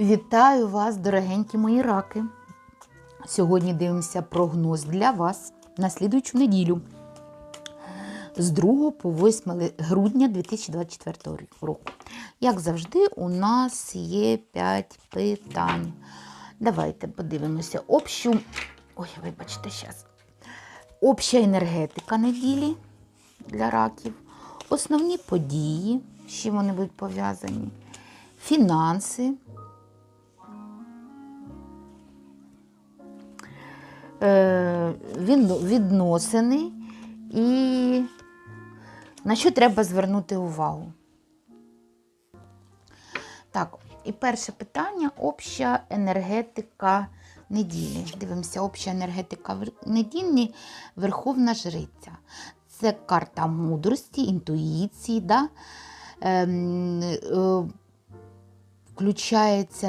Вітаю вас, дорогенькі мої раки. Сьогодні дивимося прогноз для вас на слідуючу неділю з 2 по 8 грудня 2024 року. Як завжди, у нас є 5 питань. Давайте подивимося общу. Ой, вибачте, зараз. Обща енергетика неділі для раків, основні події, з чим вони будуть пов'язані, фінанси, відносини і на що треба звернути увагу. Так, і перше питання обща енергетика неділі. Дивимося, обща енергетика неділі Верховна Жриця. Це карта мудрості, інтуїції, да? ем, е, включається